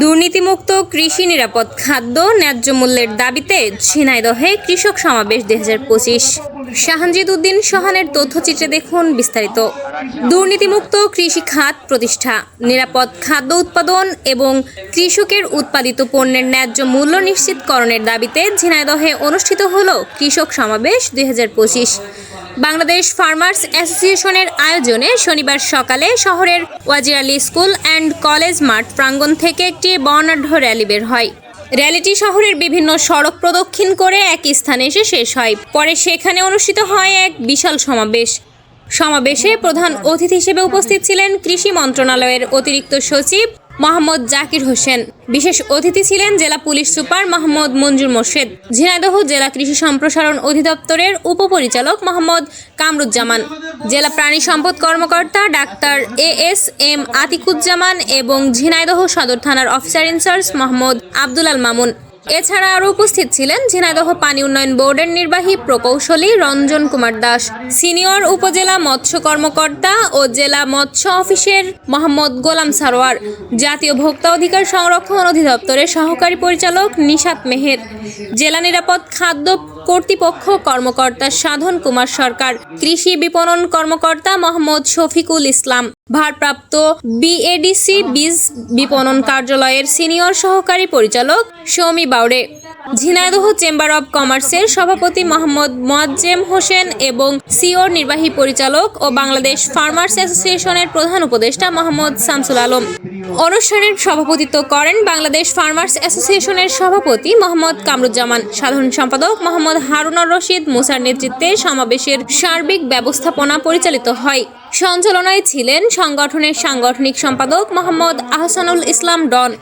দুর্নীতিমুক্ত কৃষি নিরাপদ খাদ্য ন্যায্য মূল্যের দাবিতে ঝিনাইদহে কৃষক সমাবেশ দুই হাজার পঁচিশ। শাহানজিদ উদ্দিন সোহানের তথ্যচিত্রে দেখুন বিস্তারিত। দুর্নীতিমুক্ত কৃষি খাত প্রতিষ্ঠা, নিরাপদ খাদ্য উৎপাদন এবং কৃষকের উৎপাদিত পণ্যের ন্যায্য মূল্য নিশ্চিতকরণের দাবিতে ঝিনাইদহে অনুষ্ঠিত হল কৃষক সমাবেশ দুই হাজার পঁচিশ। বাংলাদেশ ফার্মার্স অ্যাসোসিয়েশনের আয়োজনে শনিবার সকালে শহরের Wazir Ali school and college মাঠ প্রাঙ্গণ থেকে একটি বর্ণাঢ্য র্যালি বের হয়। র্যালিটি শহরের বিভিন্ন সড়ক প্রদক্ষিণ করে এক স্থানে এসে শেষ হয়। পরে সেখানে অনুষ্ঠিত হয় এক বিশাল সমাবেশ। সমাবেশে প্রধান অতিথি হিসেবে উপস্থিত ছিলেন কৃষি মন্ত্রণালয়ের অতিরিক্ত সচিব মোহাম্মদ জাকির হোসেন। বিশেষ অতিথি ছিলেন জেলা পুলিশ সুপার মোহাম্মদ মঞ্জুর মোর্শেদ। ঝিনাইদহ জেলা কৃষি সম্প্রসারণ অধিদপ্তরের উপপরিচালক মোহাম্মদ কামরুজ্জামান। জেলা প্রাণী সম্পদ কর্মকর্তা doctor A S M Atiquzzaman এবং ঝিনাইদহ সদর থানার officer in charge Mohammad Al Mamun. এছাড়া আরও উপস্থিত ছিলেন ঝিনাইদহ পানি উন্নয়ন বোর্ডের নির্বাহী প্রকৌশলী রঞ্জন কুমার দাস, সিনিয়র উপজেলা মৎস্য কর্মকর্তা ও জেলা মৎস্য অফিসের মোহাম্মদ গোলাম সারোয়ার, জাতীয় ভোক্তা অধিকার সংরক্ষণ অধিদপ্তরের সহকারী পরিচালক নিশাত মেহের, জেলা নিরাপদ খাদ্য কর্তৃপক্ষ কর্মকর্তা সাধন কুমার সরকার, কৃষি বিপণন কর্মকর্তা মোহাম্মদ শফিকুল ইসলাম, ভারপ্রাপ্ত বিএডিসি বীজ বিপণন কার্যালয়ের সিনিয়র সহকারী পরিচালক সৌমি বাউড়ে, ঝিনাইদহ চেম্বার অব কমার্সের সভাপতি মোহাম্মদ মোয়াজ্জেম হোসেন এবং সিওর নির্বাহী পরিচালক ও বাংলাদেশ ফার্মার্স অ্যাসোসিয়েশনের প্রধান উপদেষ্টা মোহাম্মদ শামসুল আলম। অনুষ্ঠানের সভাপতিত্ব করেন বাংলাদেশ ফার্মার্স অ্যাসোসিয়েশনের সভাপতি মোহাম্মদ কামরুজ্জামান, সাধারণ সম্পাদক মোহাম্মদ হারুনর রশিদ মুসার নেতৃত্বে সমাবেশের সার্বিক ব্যবস্থাপনা পরিচালিত হয়। সঞ্চালনায় ছিলেন সংগঠনের সাংগঠনিক সম্পাদক মোহাম্মদ আহসানুল ইসলাম ডন।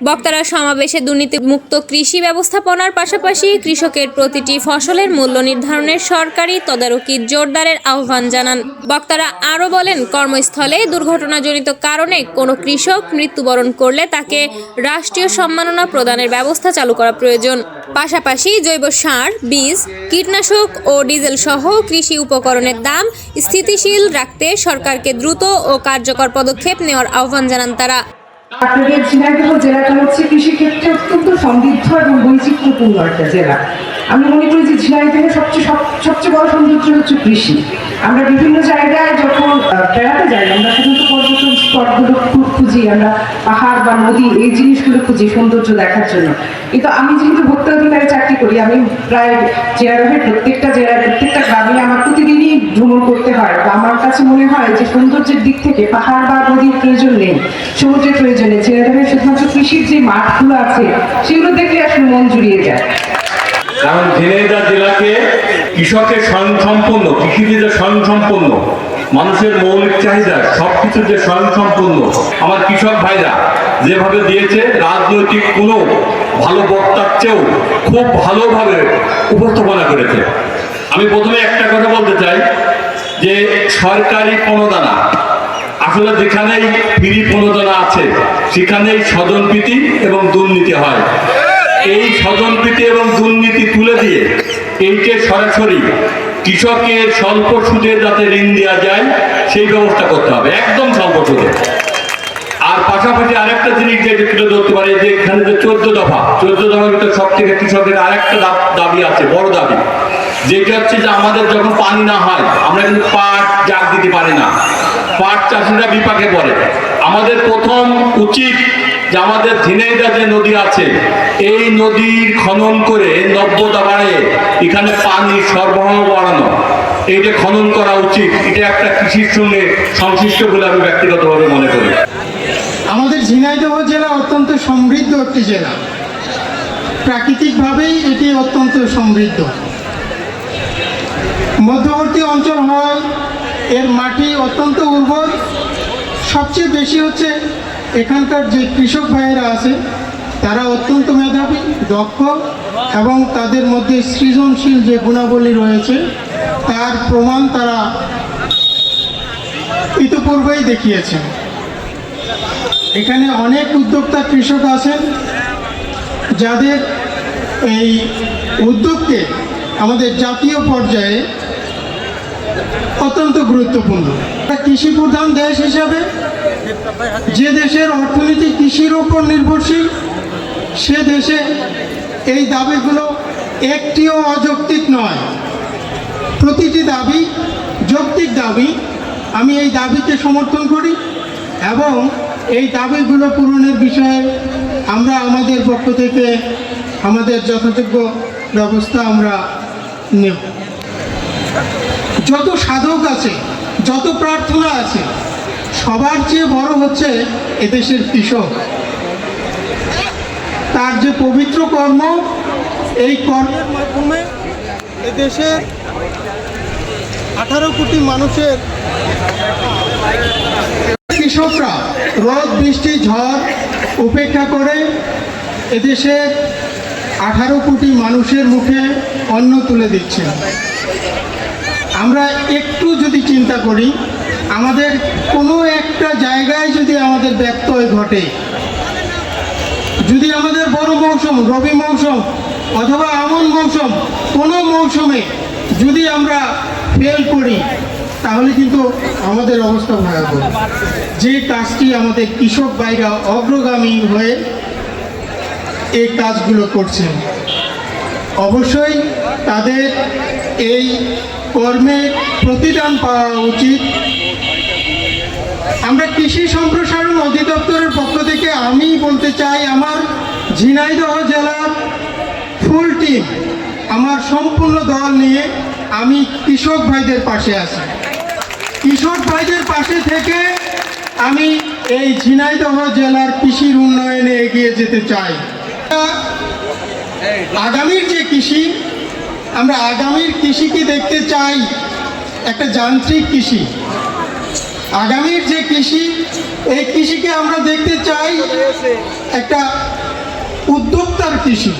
বক্তারা সমাবেশে দুর্নীতিমুক্ত কৃষি ব্যবস্থাপনার পাশাপাশি কৃষকের প্রতিটি ফসলের মূল্য নির্ধারণের সরকারি তদারকি জোরদারের আহ্বান জানান। বক্তারা আরও বলেন, কর্মস্থলে দুর্ঘটনাজনিত কারণে কোনো কৃষক মৃত্যুবরণ করলে তাকে রাষ্ট্রীয় সম্মাননা প্রদানের ব্যবস্থা চালু করা প্রয়োজন। পাশাপাশি জৈব সার, বীজ, কীটনাশক ও ডিজেল সহ কৃষি উপকরণের দাম স্থিতিশীল রাখতে সরকারকে দ্রুত ও কার্যকর পদক্ষেপ নেওয়ার আহ্বান জানান তারা। আপনাদের ঝিনাইদহ জেলাটা হচ্ছে কৃষিক্ষেত্রে অত্যন্ত সমৃদ্ধ এবং বৈচিত্র্যপূর্ণ একটা জেলা। আমি মনে করি যে ঝিনাইদহের সবচেয়ে সব- সবচেয়ে বড় সৌন্দর্য হচ্ছে কৃষি। আমরা বিভিন্ন জায়গায় যখন বেড়াতে যাই, আমরা সাধারণত পর্যটন স্পটগুলো খুঁজি, আমরা পাহাড় বা নদী, এই জিনিসগুলো খুঁজি সৌন্দর্য দেখার জন্য। কিন্তু আমি যেহেতু ভোক্তা অধিকারে চাকরি করি, আমি প্রায় জেলার প্রত্যেকটা জেলার প্রত্যেকটা গ্রামে আমার প্রতিদিনই ভ্রমণ করতে হয় বা আমার কাছে মনে হয় যে সৌন্দর্যের দিক থেকে পাহাড় বা নদীর প্রয়োজন নেই, সমুদ্রের প্রয়োজন নেই। জেলার শুধুমাত্র কৃষির যে মাঠগুলো আছে, সেগুলো দেখলে আসলে মন জুড়িয়ে যায়। কারণ ঝিনাইদহ জেলাকে কৃষকের স্বয়ংসম্পন্ন কৃষিবিদের স্বয়ংসম্পন্ন মানুষের মৌলিক চাহিদা সব কিছু যে স্বয়ংসম্পূর্ণ, আমার কৃষক ভাইরা যেভাবে দিয়েছে, রাজনৈতিক কোনো ভালো বক্তার চেয়েও খুব ভালোভাবে উপস্থাপনা করেছে। আমি প্রথমে একটা কথা বলতে চাই যে সরকারি প্রণোদনা। আসলে যেখানেই ফ্রি প্রণোদনা আছে, সেখানেই স্বজনপ্রীতি এবং দুর্নীতি হয়। এই স্বজনপ্রীতি এবং দুর্নীতি তুলে দিয়ে এইকে সরাসরি কৃষকের স্বল্প সুদে যাতে ঋণ দেওয়া যায়, সেই ব্যবস্থা করতে হবে। একদম স্বল্প সুদে। আর পাশাপাশি আরেকটা জিনিস যেটা তুলে ধরতে পারে, যে এখানে যে চোদ্দ দফা, চোদ্দ দফার ভিতরে সব থেকে কৃষকের আরেকটা দাবি আছে, বড় দাবি। যেটা হচ্ছে যে আমাদের যখন পানি না হয়, আমরা কিন্তু পাট জাগ দিতে পারি না। পাট চাষিরা বিপাকে পড়ে। আমাদের প্রথম উচিত যে আমাদের ঝিনাইদা যে নদী আছে, এই নদীর খনন করে নব্যতা বাড়িয়ে এখানে পানি সরবরাহ বাড়ানো এইটা খনন করা উচিত, এটা একটা কৃষির সঙ্গে সংশ্লিষ্ট বলে আমি ব্যক্তিগতভাবে মনে করি। আমাদের ঝিনাইদহ জেলা অত্যন্ত সমৃদ্ধ একটি জেলা। প্রাকৃতিকভাবেই এটি অত্যন্ত সমৃদ্ধ। মধ্যবর্তী অঞ্চল হওয়ায় এর মাটি অত্যন্ত উর্বর। সবচেয়ে বেশি হচ্ছে এখানকার যে কৃষক ভাইয়েরা আছে, তারা অত্যন্ত মেধাবী, দক্ষ এবং তাদের মধ্যে সৃজনশীল যে গুণাবলী রয়েছে, তার প্রমাণ তারা ইতিপূর্বেই দেখিয়েছেন। এখানে অনেক উদ্যোক্তা কৃষক আছেন, যাদের এই উদ্যোগকে আমাদের জাতীয় পর্যায়ে অত্যন্ত গুরুত্বপূর্ণ। কৃষি প্রধান দেশ হিসাবে, যে দেশের অর্থনীতি কৃষির উপর নির্ভরশীল, সে দেশে এই দাবিগুলো একটিও অযৌক্তিক নয়। প্রতিটি দাবি যৌক্তিক দাবি। আমি এই দাবিকে সমর্থন করি এবং এই দাবিগুলো পূরণের বিষয়ে আমরা আমাদের পক্ষ থেকে আমাদের যথাযোগ্য ব্যবস্থা আমরা নেব। যত সাধক আছে যত প্রার্থনা আছে সবার চেয়ে বড় হচ্ছে এদেশের কৃষক। তার যে পবিত্র কর্ম এই কর্মের মাধ্যমে এদেশের আঠারো কোটি মানুষের কৃষকরা রোদ বৃষ্টি ঝড় উপেক্ষা করে এদেশের আঠারো কোটি মানুষের মুখে অন্ন তুলে দিচ্ছেন। আমরা একটু যদি চিন্তা করি, আমাদের কোনো একটা জায়গায় যদি আমাদের ব্যত্যয় ঘটে, যদি আমাদের বড় মৌসুম, রবি মৌসুম অথবা আমন মৌসুম, কোনো মৌসুমে যদি আমরা ফেল করি, তাহলে কিন্তু আমাদের অবস্থা ভয়াবহ। যে কাজটি আমাদের কৃষক ভাইরা অগ্রগামী হয়ে এই কাজগুলো করছেন, অবশ্যই তাদের এই কর্মের প্রতিদান পাওয়া উচিত। আমরা কৃষি সম্প্রসারণ অধিদপ্তরের পক্ষ থেকে আমি বলতে চাই, আমার ঝিনাইদহ জেলার ফুল টিম, আমার সম্পূর্ণ দল নিয়ে আমি কৃষক ভাইদের পাশে আছি। কৃষক ভাইদের পাশে থেকে আমি এই ঝিনাইদহ জেলার কৃষির উন্নয়নে এগিয়ে যেতে চাই। আগামীর যে কৃষি আমরা আগামীর কৃষিকে দেখতে চাই একটা যান্ত্রিক কৃষি। আগামীর যে কৃষি, এই কৃষিকে আমরা দেখতে চাই একটা উদ্যোক্তার কৃষি,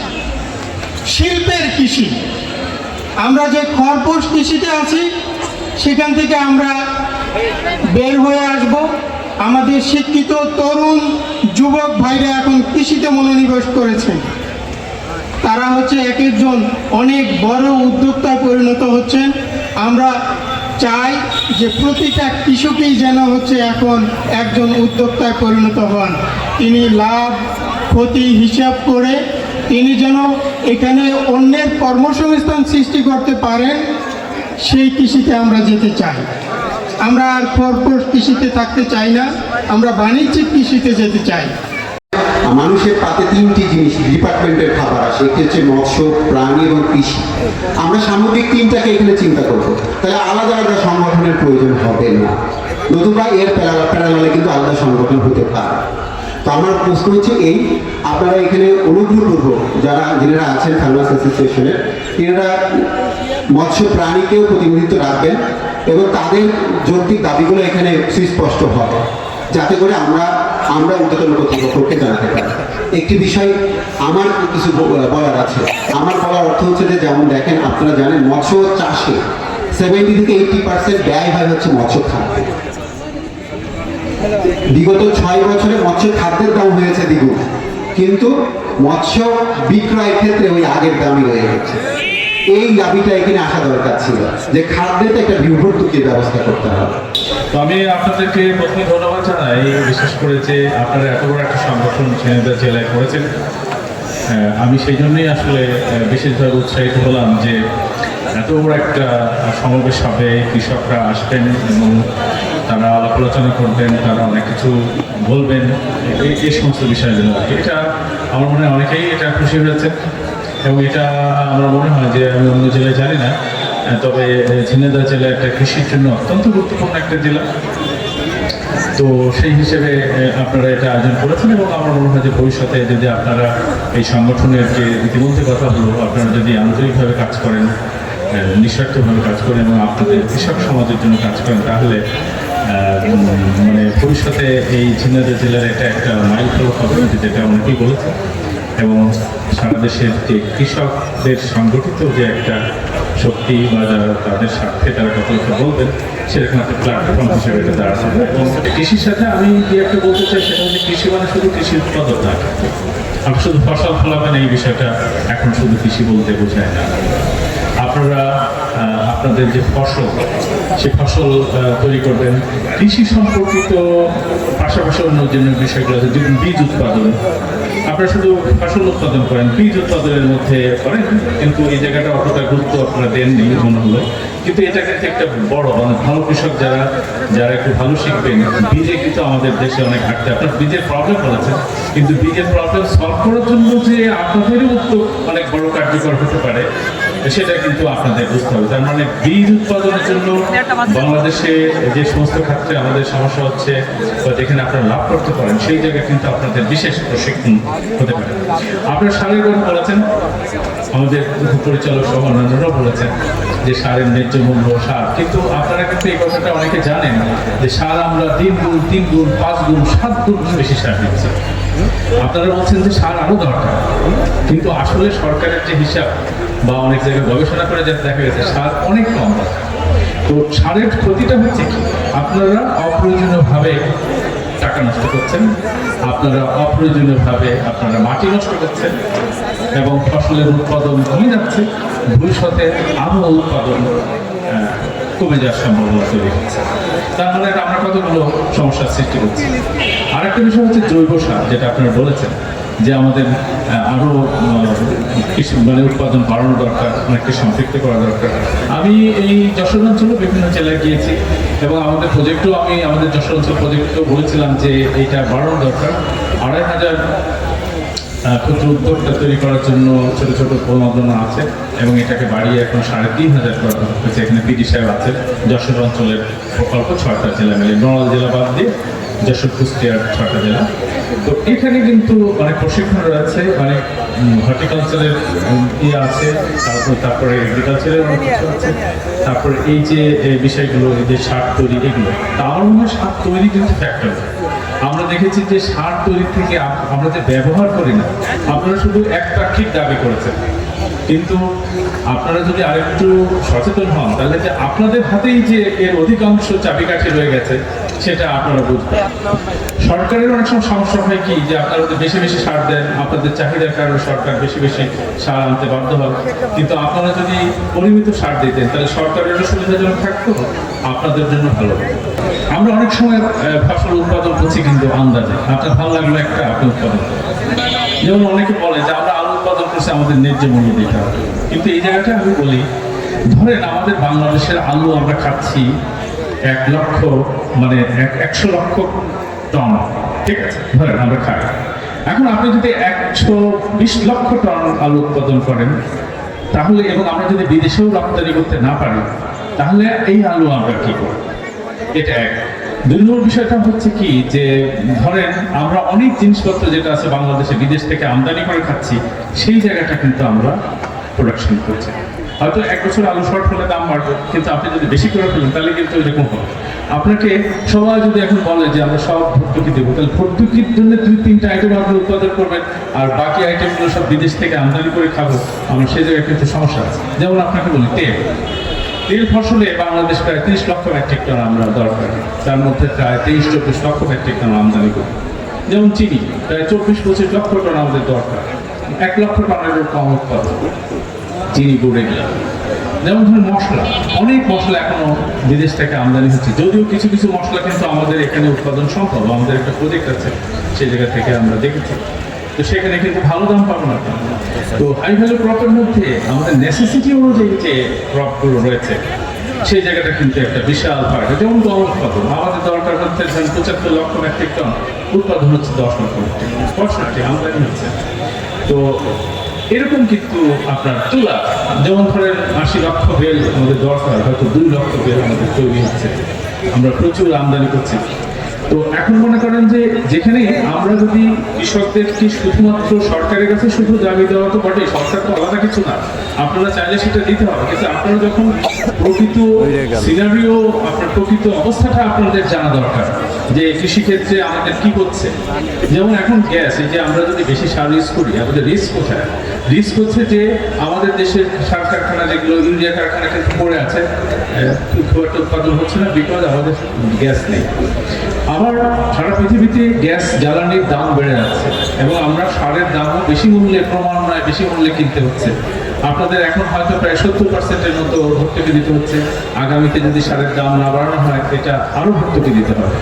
শিল্পের কৃষি। আমরা যে খরপোশ কৃষিতে আছি, সেখান থেকে আমরা বের হয়ে আসব। আমাদের শিক্ষিত তরুণ, যুবক ভাইরা এখন কৃষিতে মনোনিবেশ করেছেন। তারা হচ্ছে এক একজন অনেক বড় উদ্যোক্তায় পরিণত হচ্ছেন আমরা চাই যে প্রতিটা কৃষকই যেন হচ্ছে এখন একজন উদ্যোক্তায় পরিণত হন। তিনি লাভ, ক্ষতি হিসাব করে তিনি যেন এখানে অন্যের কর্মসংস্থান সৃষ্টি করতে পারেন, সেই কৃষিতে আমরা যেতে চাই। আমরা আর খরপোশ কৃষিতে থাকতে চাই না, আমরা বাণিজ্যিক কৃষিতে যেতে চাই। মানুষের পাতে তিনটি জিনিস ডিপার্টমেন্টের খাবার আসে, একটি হচ্ছে মৎস্য, প্রাণী এবং কৃষি। আমরা সামগ্রিক তিনটাকে এখানে চিন্তা করব। তাহলে আলাদা আলাদা সংগঠনের প্রয়োজন হবে না। নতুবা এর প্যারালালে কিন্তু আলাদা সংগঠন হতে পারে। তো আমার প্রশ্ন হচ্ছে এই, আপনারা এখানে অনুগ্রহপূর্বক যারা, যিনারা আছেন ফার্মার্স অ্যাসোসিয়েশনের তিনারা মৎস্য প্রাণীকেও প্রতিনিধিত্ব রাখবেন এবং তাদের যৌক্তিক দাবিগুলো এখানে সুস্পষ্ট হবে। যাতে করে আমরা আমরা ঊর্ধ্বতন কর্তৃপক্ষকে জানাতে পারি। একটি বিষয়, আমার কিছু বলার আছে। আমার বলার অর্থ হচ্ছে যে, যেমন দেখেন, আপনারা জানেন, মৎস্য চাষে সেভেন্টি থেকে এইটটি পার্সেন্ট ব্যয় হয় হচ্ছে মৎস্য খাদ্যে। বিগত ছয় বছরে মৎস্য খাদ্যের দাম হয়েছে দ্বিগুণ। কিন্তু মৎস্য বিক্রয়ের ক্ষেত্রে ওই আগের দামই রয়ে গেছে। এই দাবিটা এখানে আসা দরকার ছিল যে খাদ্যেতে একটা বিভর্তুকির ব্যবস্থা করতে হবে তো আমি আপনাদেরকে প্রথমে ধন্যবাদ জানাই বিশেষ করে যে আপনারা এত বড় একটা সংগঠন ঝিনাইদহ জেলায় করেছেন আমি সেই জন্যই আসলে বিশেষভাবে উৎসাহিত হলাম যে এত বড় একটা সমাবেশ হবে কৃষকরা আসবেন এবং তারা আলাপ আলোচনা করবেন তারা অনেক কিছু বলবেন এই এই সমস্ত বিষয়গুলো এটা আমার মনে হয় অনেকেই এটা খুশি হয়েছে এবং এটা আমার মনে হয় যে আমি অন্য জেলায় জানি না, তবে ঝিনাইদহ জেলা একটা কৃষির জন্য অত্যন্ত গুরুত্বপূর্ণ একটা জেলা। তো সেই হিসেবে আপনারা এটা আয়োজন করেছেন এবং আমার মনে হয় যে ভবিষ্যতে যদি আপনারা এই সংগঠনের যে ইতিমধ্যে কথা হলো, আপনারা যদি আন্তরিকভাবে কাজ করেন নিঃস্বার্থভাবে কাজ করেন এবং আপনাদের কৃষক সমাজের জন্য কাজ করেন, তাহলে মানে ভবিষ্যতে এই ঝিনাইদহ জেলার এটা একটা মাইল ফলক হবে যেটা অনেকেই বলেছে এবং সারা দেশের যে কৃষকদের সংগঠিত যে একটা শক্তি বা যারা তাদের স্বার্থে তারা কত কথা বলবেন, সেরকম একটা প্ল্যাটফর্ম হিসেবে এটা দাঁড়াতে এবং কৃষির সাথে আমি যে একটা বলতে চাই, সেটা হচ্ছে কৃষি মানে শুধু কৃষি উৎপাদন না। আপনি শুধু ফসল ফলাবেন এই বিষয়টা এখন শুধু কৃষি বলতে বোঝায় না। আপনারা আপনাদের যে ফসল, সে ফসল তৈরি করবেন। কৃষি সম্পর্কিত পাশাপাশি অন্য যে বিষয়গুলো আছে, যেমন বীজ উৎপাদন। আপনারা শুধু ফসল উৎপাদন করেন, বীজ উৎপাদনের মধ্যে করেন, কিন্তু এই জায়গাটা অতটা গুরুত্ব আপনারা দেননি, মনে হলো। কিন্তু এটা কিন্তু একটা বড় মানে ভালো কৃষক যারা যারা একটু ভালো শিখবেন, বীজে কিন্তু আমাদের দেশে অনেক ঘাটতি আপনার বীজের প্রবলেম বলেছেন, কিন্তু বীজের প্রবলেম সলভ করার জন্য যে আপনাদেরই উদ্যোগ অনেক বড় কার্যকর হতে পারে। সেটা কিন্তু আপনাদের বুঝতে হবে। তার মানে বীজ উৎপাদনের জন্য বাংলাদেশে যে সমস্ত ক্ষেত্রে আমাদের সমস্যা হচ্ছে, বা যেখানে আপনারা লাভ করতে পারেন, সেই জায়গায় কিন্তু আপনাদের বিশেষ প্রশিক্ষণ হতে পারে। আপনার সারের কথা বলেছেন, আমাদের পরিচালক সহ অন্যান্যরাও বলেছেন যে সারের ন্যায্য মূল্য সার। কিন্তু আপনারা কিন্তু এই কথাটা অনেকে জানেন যে সার আমরা তিন গুণ তিন গুণ, পাঁচ গুণ, সাত গুণ বেশি সার দিচ্ছি। আপনারা বলছেন যে সার আরও দরকার। কিন্তু আসলে সরকারের যে হিসাব বা অনেক জায়গায় গবেষণা করে যা দেখা গেছে, সার অনেক কম তো সারের ক্ষতিটা হচ্ছে কি? আপনারা অপ্রয়োজনীয়ভাবে টাকা নষ্ট করছেন, আপনারা অপ্রয়োজনীয়ভাবে আপনারা মাটি নষ্ট করছেন, এবং ফসলের উৎপাদন কমে যাচ্ছে, ভবিষ্যতে আরও উৎপাদন কমে যাওয়ার সম্ভাবনা তৈরি হচ্ছে। তার মানে আমরা কতগুলো সমস্যার সৃষ্টি করছি? আরেকটা বিষয় হচ্ছে জৈব সার, যেটা আপনারা বলেছেন। যে আমাদের আহ, আরও কৃষি মানে উৎপাদন বাড়ানো দরকার অনেককে সম্পৃক্ত করা দরকার। আমি এই যশোর অঞ্চলে বিভিন্ন জেলায় গিয়েছি এবং আমাদের প্রজেক্টও আমি আমাদের যশোর অঞ্চল প্রজেক্টও বলেছিলাম যে এইটা বাড়ানো দরকার। আড়াই হাজার ক্ষুদ্র উদ্যোক্তা তৈরি করার জন্য ছোট ছোট প্রণোদনা আছে এবং এটাকে বাড়িয়ে এখন সাড়ে তিন হাজার করা হয়েছে। এখানে পিডি সাহেব আছে যশোর অঞ্চলের প্রকল্প ছয়টা জেলা মিলে। নড়াল জেলা বাদ দিয়ে যশোর জেলা। তো এখানে কিন্তু অনেক প্রশিক্ষণ অনেক হর্টিকালচারের ইয়ে আছে, তারপর, তারপরে এগ্রিকালচারের অনেক কিছু আছে। তারপর এই যে বিষয়গুলো, এই যে সার তৈরি, এগুলো তা আমার মনে হয় সার তৈরি কিন্তু ফ্যাক্টর আমরা দেখেছি যে সার তৈরি থেকে আমরা যে ব্যবহার করি না, আপনারা শুধু এক পাক্ষিক দাবি করেছেন। কিন্তু আপনারা যদি আরেকটু সচেতন হন তাহলে যে আপনাদের হাতেই যে এর অধিকাংশ চাবিকাঠি রয়ে গেছে সেটা আপনারা বুঝবেন। সরকারের অনেক সময় সমস্যা হয় কি যে আপনারা যদি বেশি বেশি সার দেন আপনাদের চাহিদার কারণে সরকার বেশি বেশি সার আনতে বাধ্য হয়। কিন্তু আপনারা যদি পরিমিত সার দিতেন তাহলে সরকারেরও সুবিধাজনক থাকতো আপনাদের জন্য ভালো আমরা অনেক সময় ফসল উৎপাদন করছি কিন্তু আন্দাজে। আপনার ভালো লাগল একটা আপনি উৎপাদন যেমন অনেকে বলে যে আমরা করছি আমাদের ন্যায্য মূল্য দিতে হবে। কিন্তু এই জায়গাটা আমি বলি, ধরেন আমাদের বাংলাদেশের আলু আমরা খাচ্ছি এক লক্ষ মানে এক একশো লক্ষ টন, ঠিক আছে? ধরেন আমরা খাই। এখন আপনি যদি একশো বিশ লক্ষ টন আলু উৎপাদন করেন, তাহলে এবং আমরা যদি বিদেশেও রপ্তানি করতে না পারি, তাহলে এই আলু আমরা কি করব? এটা এক। দুই নম্বর বিষয়টা হচ্ছে কি, যে ধরেন আমরা অনেক জিনিসপত্র যেটা আছে বাংলাদেশে, বিদেশ থেকে আমদানি করে খাচ্ছি, সেই জায়গাটা কিন্তু আমরা প্রোডাকশন করছি। হয়তো এক বছর আলু শর্ট হলে দাম বাড়বে, কিন্তু আপনি যদি বেশি করে ফেলেন, তাহলে কিন্তু এরকম হবে। আপনাকে সবাই যদি এখন বলে যে আমরা সব ভর্তুকি দেবো, তাহলে ভর্তুকির জন্য দুই, তিনটা আইটেম আপনি উৎপাদন করবেন, আর বাকি আইটেমগুলো সব বিদেশ থেকে আমদানি করে খাব, আমরা সেই জায়গায় কিন্তু সমস্যা আছে। যেমন আপনাকে বলি, তেল। তেল ফসলে বাংলাদেশ প্রায় তিরিশ লক্ষ মেট্রিক টন আমরা দরকার। তার মধ্যে প্রায় তেইশ, চব্বিশ লক্ষ মেট্রিক টন আমদানি করি যেমন চিনি, প্রায় চব্বিশ, পঁচিশ লক্ষ টন আমাদের দরকার। এক লক্ষ টনেরও কম উৎপাদন। চিনি গুড়ে গেলাম যেমন ধরুন মশলা, অনেক মশলা এখনও বিদেশ থেকে আমদানি হচ্ছে। যদিও কিছু কিছু মশলা কিন্তু আমাদের এখানে উৎপাদন সম্ভব। আমাদের একটা প্রজেক্ট আছে, সেই জায়গা থেকে আমরা দেখেছি। তো সেখানে কিন্তু ভালো দাম পাবো না তো। হাই ভ্যালু ক্রপের মধ্যে আমাদের নেসেসিটি অনুযায়ী যে ক্রপগুলো রয়েছে, সেই জায়গাটা কিন্তু একটা বিশাল ফারাক যেমন গম উৎপাদন আমাদের দরকার হচ্ছে ধরেন পঁচাত্তর লক্ষ মেট্রিক টন উৎপাদন হচ্ছে দশ লক্ষ মেট্রিক টন পঁয়ষট্টি আমদানি হচ্ছে তো এরকম কিন্তু আপনার তুলা, যেমন ধরেন আশি লক্ষ বেল আমাদের দরকার, হয়তো দুই লক্ষ বেল আমাদের তৈরি হচ্ছে। আমরা প্রচুর আমদানি করছি। তো এখন মনে করেন যে যেখানে আমরা যদি কৃষকদেরকে শুধুমাত্র সরকারের কাছে শুধু দাবি দেওয়া তো বটে সরকার তো আলাদা কিছু না। আপনারা চাইলে সেটা দিতে হবে। কিন্তু আপনারা যখন প্রকৃত সিনারিও আপনার প্রকৃত অবস্থাটা আপনাদের জানা দরকার। যে কৃষিক্ষেত্রে আমাদের কি হচ্ছে? যেমন এখন গ্যাস, এই যে আমরা যদি বেশি সার ইউজ করি, আমাদের রিস্ক কোথায়? রিস্ক হচ্ছে যে আমাদের দেশের সার কারখানা, যেগুলো ইউরিয়া কারখানা কিন্তু পড়ে আছে খুব একটা উৎপাদন হচ্ছে না বিকজ আমাদের গ্যাস নেই। আবার সারা পৃথিবীতে গ্যাস জ্বালানির দাম বেড়ে যাচ্ছে এবং আমরা সারের দামও বেশি মূল্যে, ক্রমান্বয়ে বেশি মূল্যে কিনতে হচ্ছে। আপনাদের এখন হয়তো প্রায় সত্তর পার্সেন্টের মতো ভর্তুকি দিতে হচ্ছে। আগামীতে যদি সারের দাম না বাড়ানো হয়, এটা আরও ভর্তুকি দিতে হবে।